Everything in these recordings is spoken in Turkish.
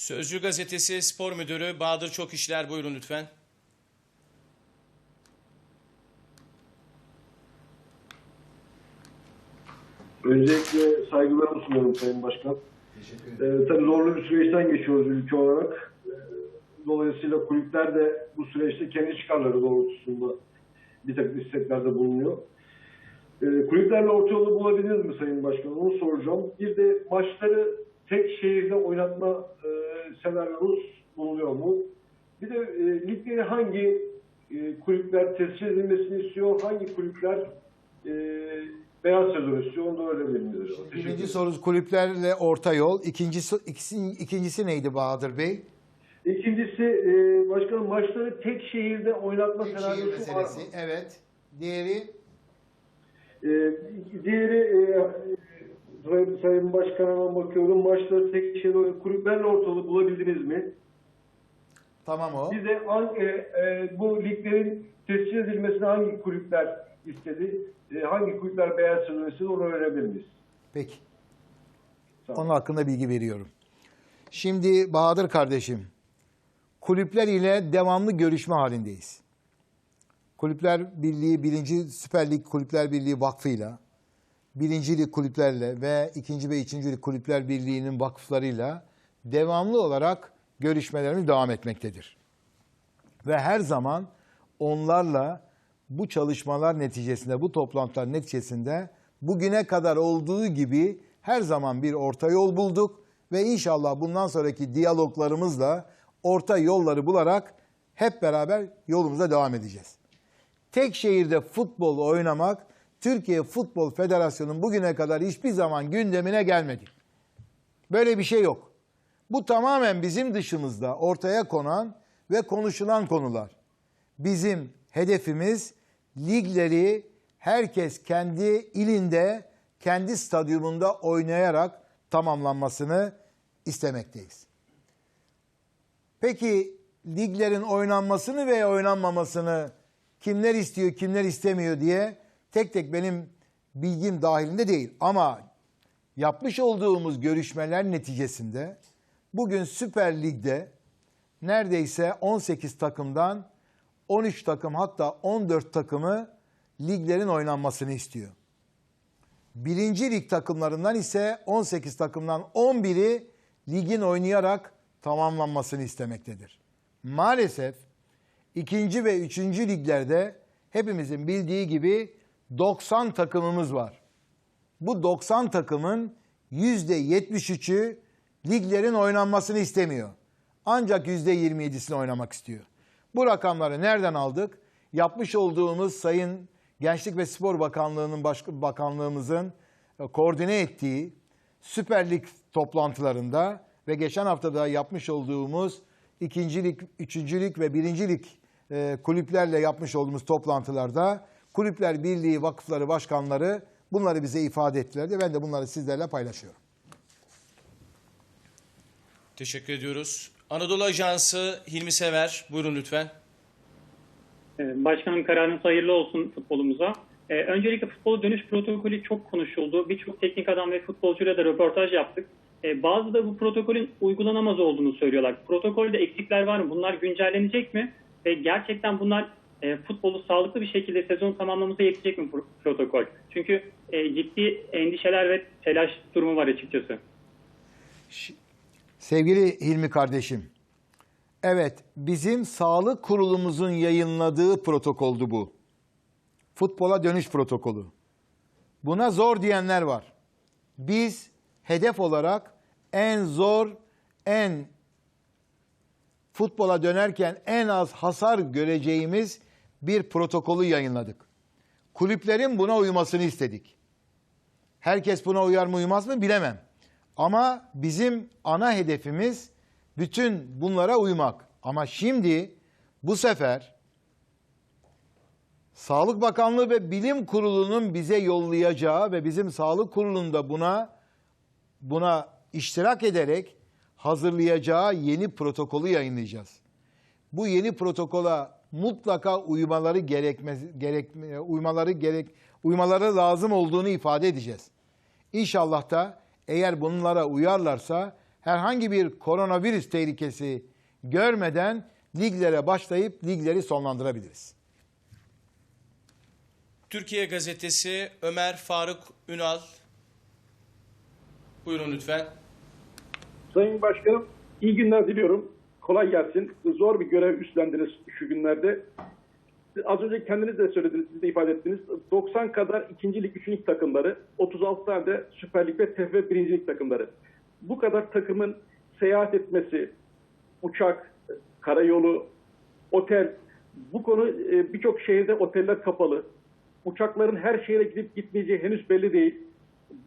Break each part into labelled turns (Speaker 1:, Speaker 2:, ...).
Speaker 1: Sözcü gazetesi spor müdürü Bahadır Çok İşler buyurun lütfen.
Speaker 2: Öncelikle saygılarımı sunuyorum Sayın Başkan. Ee, tabii zorlu bir süreçten geçiyoruz ülke olarak. Ee, Dolayısıyla kulüpler de bu süreçte kendi çıkarları doğrultusunda bir takım isteklerde bulunuyor. Ee, kulüplerle orta yolu bulabildiniz mi Sayın Başkan? Onu soracağım. Bir de maçları tek şehirde oynatma e, senaryonuz bulunuyor mu? Bir de e, ligleri hangi e, kulüpler tescil edilmesini istiyor, hangi kulüpler e, beyaz sezon istiyor, onu da öğrenebilir miyiz
Speaker 3: Birinci
Speaker 2: ederim.
Speaker 3: soru kulüplerle orta yol. İkincisi, ikisi, ikincisi neydi Bahadır Bey?
Speaker 2: İkincisi, e, başkanım maçları tek şehirde oynatma
Speaker 3: Tek şehir
Speaker 2: senaryosu var mı?
Speaker 3: meselesi. Evet. Diğeri
Speaker 2: E, diğeri, e, Sayın- Başkan'a bakıyorum, maçları tek oynatma, kulüplerle ortalığı bulabildiniz mi?
Speaker 3: tamam o.
Speaker 2: Bir de hangi, e, e, bu liglerin tescil edilmesini hangi kulüpler istedi? E, hangi kulüpler beyaz istedi onu öğrenebilir miyiz?
Speaker 3: Peki.
Speaker 2: Sağ
Speaker 3: Onun hakkında bilgi veriyorum. Şimdi Bahadır kardeşim, kulüpler ile devamlı görüşme halindeyiz. Kulüpler Birliği, birinci Süper Lig Kulüpler Birliği Vakfı'yla, birinci lig kulüplerle ve ikinci ve üçüncü lig kulüpler birliğinin vakıflarıyla devamlı olarak görüşmelerimiz devam etmektedir. Ve her zaman onlarla bu çalışmalar neticesinde, bu toplantılar neticesinde bugüne kadar olduğu gibi her zaman bir orta yol bulduk ve inşallah bundan sonraki diyaloglarımızla orta yolları bularak hep beraber yolumuza devam edeceğiz. Tek şehirde futbol oynamak Türkiye Futbol Federasyonu'nun bugüne kadar hiçbir zaman gündemine gelmedi. Böyle bir şey yok. Bu tamamen bizim dışımızda ortaya konan ve konuşulan konular. Bizim hedefimiz ligleri herkes kendi ilinde, kendi stadyumunda oynayarak tamamlanmasını istemekteyiz. Peki liglerin oynanmasını veya oynanmamasını kimler istiyor, kimler istemiyor diye tek tek benim bilgim dahilinde değil. Ama yapmış olduğumuz görüşmeler neticesinde bugün Süper Lig'de neredeyse 18 takımdan 13 takım hatta 14 takımı liglerin oynanmasını istiyor. Birinci lig takımlarından ise 18 takımdan 11'i ligin oynayarak tamamlanmasını istemektedir. Maalesef ikinci ve üçüncü liglerde hepimizin bildiği gibi 90 takımımız var. Bu 90 takımın %73'ü liglerin oynanmasını istemiyor. Ancak %27'sini oynamak istiyor. Bu rakamları nereden aldık? Yapmış olduğumuz Sayın Gençlik ve Spor Bakanlığı'nın baş, bakanlığımızın e, koordine ettiği Süper Lig toplantılarında ve geçen haftada yapmış olduğumuz ikincilik, üçüncülük ve birincilik e, kulüplerle yapmış olduğumuz toplantılarda Kulüpler Birliği Vakıfları Başkanları bunları bize ifade ettiler de ben de bunları sizlerle paylaşıyorum.
Speaker 1: Teşekkür ediyoruz. Anadolu Ajansı Hilmi Sever buyurun lütfen.
Speaker 4: Ee, Başkanım kararınız hayırlı olsun futbolumuza. Ee, öncelikle futbol dönüş protokolü çok konuşuldu. Birçok teknik adam ve futbolcuyla da röportaj yaptık. Ee, bazı da bu protokolün uygulanamaz olduğunu söylüyorlar. Protokolde eksikler var mı? Bunlar güncellenecek mi? Ve gerçekten bunlar e, futbolu sağlıklı bir şekilde sezon tamamlamamıza yetecek mi pro- protokol? Çünkü e, ciddi endişeler ve telaş durumu var açıkçası.
Speaker 3: Sevgili Hilmi kardeşim, evet bizim sağlık kurulumuzun yayınladığı protokoldü bu. Futbola dönüş protokolü. Buna zor diyenler var. Biz hedef olarak en zor, en futbola dönerken en az hasar göreceğimiz bir protokolü yayınladık. Kulüplerin buna uymasını istedik. Herkes buna uyar mı uymaz mı bilemem. Ama bizim ana hedefimiz bütün bunlara uymak. Ama şimdi bu sefer Sağlık Bakanlığı ve Bilim Kurulu'nun bize yollayacağı ve bizim Sağlık Kurulu'nda buna buna iştirak ederek hazırlayacağı yeni protokolü yayınlayacağız. Bu yeni protokola mutlaka uymaları gerekmez gerek uymaları gerek uymaları lazım olduğunu ifade edeceğiz. İnşallah da eğer bunlara uyarlarsa herhangi bir koronavirüs tehlikesi görmeden liglere başlayıp ligleri sonlandırabiliriz.
Speaker 1: Türkiye Gazetesi Ömer Faruk Ünal. Buyurun lütfen.
Speaker 5: Sayın Başkanım, iyi günler diliyorum. Kolay gelsin. Zor bir görev üstlendiniz şu günlerde. Az önce kendiniz de söylediniz, siz de ifade ettiniz. 90 kadar ikinci lig, üçüncü lig takımları, 36 tane de Süper Lig ve TFF birinci lig takımları. Bu kadar takımın seyahat etmesi, uçak, karayolu, otel, bu konu e, birçok şehirde oteller kapalı. Uçakların her şehre gidip gitmeyeceği henüz belli değil.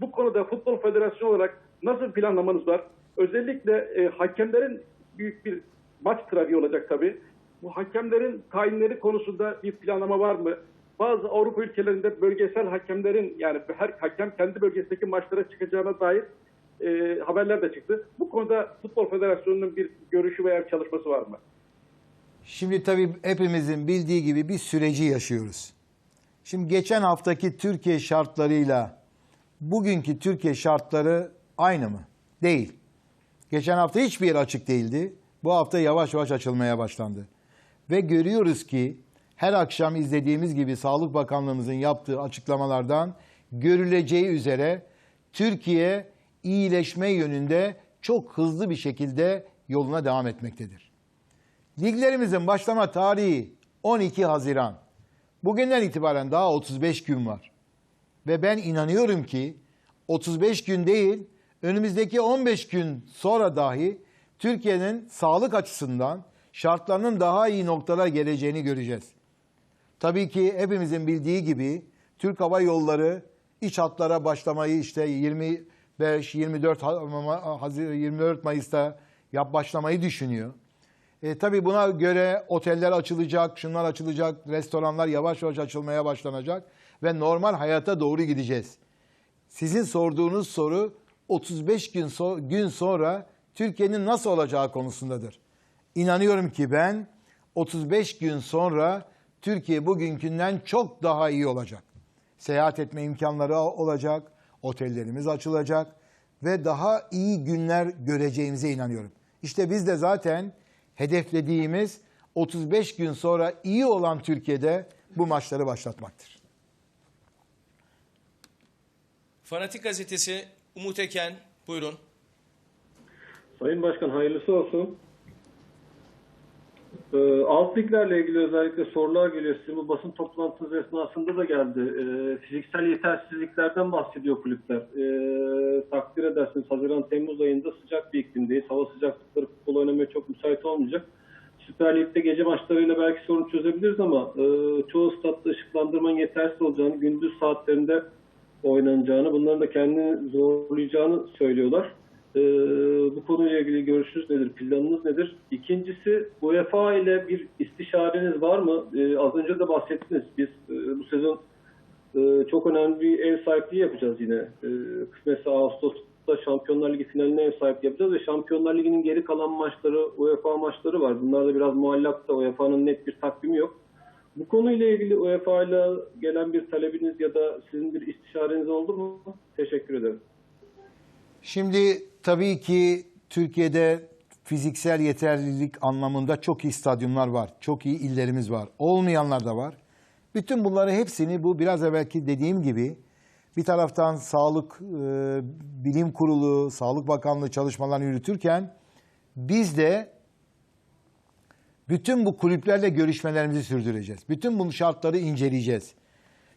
Speaker 5: Bu konuda Futbol Federasyonu olarak nasıl planlamanız var? Özellikle e, hakemlerin büyük bir maç trafiği olacak tabii. Bu hakemlerin tayinleri konusunda bir planlama var mı? Bazı Avrupa ülkelerinde bölgesel hakemlerin yani her hakem kendi bölgesindeki maçlara çıkacağına dair e, haberler de çıktı. Bu konuda Futbol Federasyonu'nun bir görüşü veya bir çalışması var mı?
Speaker 3: Şimdi tabii hepimizin bildiği gibi bir süreci yaşıyoruz. Şimdi geçen haftaki Türkiye şartlarıyla bugünkü Türkiye şartları aynı mı? Değil. Geçen hafta hiçbir yer açık değildi. Bu hafta yavaş yavaş açılmaya başlandı. Ve görüyoruz ki her akşam izlediğimiz gibi Sağlık Bakanlığımızın yaptığı açıklamalardan görüleceği üzere Türkiye iyileşme yönünde çok hızlı bir şekilde yoluna devam etmektedir. Liglerimizin başlama tarihi 12 Haziran. Bugünden itibaren daha 35 gün var. Ve ben inanıyorum ki 35 gün değil, önümüzdeki 15 gün sonra dahi Türkiye'nin sağlık açısından şartlarının daha iyi noktalara geleceğini göreceğiz. Tabii ki hepimizin bildiği gibi Türk Hava Yolları iç hatlara başlamayı işte 25 24 Ha- Hazir- 24 Mayıs'ta yap başlamayı düşünüyor. E, tabii buna göre oteller açılacak, şunlar açılacak, restoranlar yavaş yavaş açılmaya başlanacak ve normal hayata doğru gideceğiz. Sizin sorduğunuz soru 35 gün, so- gün sonra Türkiye'nin nasıl olacağı konusundadır. İnanıyorum ki ben 35 gün sonra Türkiye bugünkünden çok daha iyi olacak. Seyahat etme imkanları olacak, otellerimiz açılacak ve daha iyi günler göreceğimize inanıyorum. İşte biz de zaten hedeflediğimiz 35 gün sonra iyi olan Türkiye'de bu maçları başlatmaktır.
Speaker 1: Fanatik Gazetesi Umut Eken. Buyurun.
Speaker 6: Sayın Başkan hayırlısı olsun. Ee, alt liglerle ilgili özellikle sorular geliyor. Sizin bu basın toplantınız esnasında da geldi. Ee, fiziksel yetersizliklerden bahsediyor kulüpler. Ee, takdir edersiniz Haziran-Temmuz ayında sıcak bir iklimdeyiz. Hava sıcaklıkları futbol oynamaya çok müsait olmayacak. Süper Lig'de gece maçlarıyla belki sorun çözebiliriz ama e, çoğu statta ışıklandırmanın yetersiz olacağını, gündüz saatlerinde oynanacağını, bunların da kendini zorlayacağını söylüyorlar. Ee, bu konuyla ilgili görüşünüz nedir, planınız nedir? İkincisi UEFA ile bir istişareniz var mı? Ee, az önce de bahsettiniz. Biz e, bu sezon e, çok önemli bir ev sahipliği yapacağız yine. E, kısmetse Ağustos'ta Şampiyonlar Ligi finaline ev sahipliği yapacağız ve Şampiyonlar Ligi'nin geri kalan maçları, UEFA maçları var. Bunlar da biraz muallakta. UEFA'nın net bir takvimi yok. Bu konuyla ilgili UEFA ile gelen bir talebiniz ya da sizin bir istişareniz oldu mu? Teşekkür ederim.
Speaker 3: Şimdi tabii ki Türkiye'de fiziksel yeterlilik anlamında çok iyi stadyumlar var. Çok iyi illerimiz var. Olmayanlar da var. Bütün bunları hepsini bu biraz evvelki dediğim gibi bir taraftan Sağlık e, Bilim Kurulu, Sağlık Bakanlığı çalışmalarını yürütürken biz de bütün bu kulüplerle görüşmelerimizi sürdüreceğiz. Bütün bu şartları inceleyeceğiz.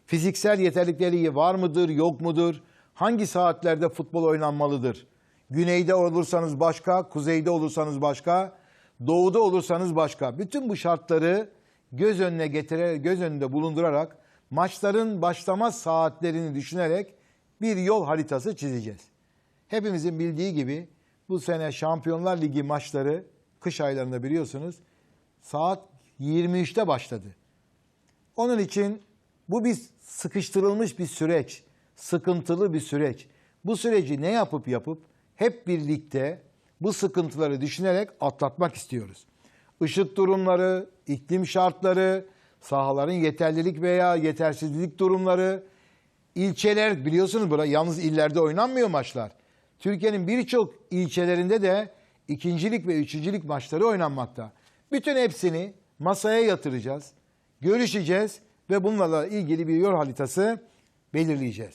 Speaker 3: Fiziksel yeterlilikleri var mıdır, yok mudur? Hangi saatlerde futbol oynanmalıdır? Güneyde olursanız başka, kuzeyde olursanız başka, doğuda olursanız başka. Bütün bu şartları göz önüne getirerek, göz önünde bulundurarak maçların başlama saatlerini düşünerek bir yol haritası çizeceğiz. Hepimizin bildiği gibi bu sene Şampiyonlar Ligi maçları kış aylarında biliyorsunuz saat 23'te başladı. Onun için bu bir sıkıştırılmış bir süreç, sıkıntılı bir süreç. Bu süreci ne yapıp yapıp hep birlikte bu sıkıntıları düşünerek atlatmak istiyoruz. Işık durumları, iklim şartları, sahaların yeterlilik veya yetersizlik durumları, ilçeler biliyorsunuz burada yalnız illerde oynanmıyor maçlar. Türkiye'nin birçok ilçelerinde de ikincilik ve üçüncülük maçları oynanmakta. Bütün hepsini masaya yatıracağız, görüşeceğiz ve bunlarla ilgili bir yol haritası belirleyeceğiz.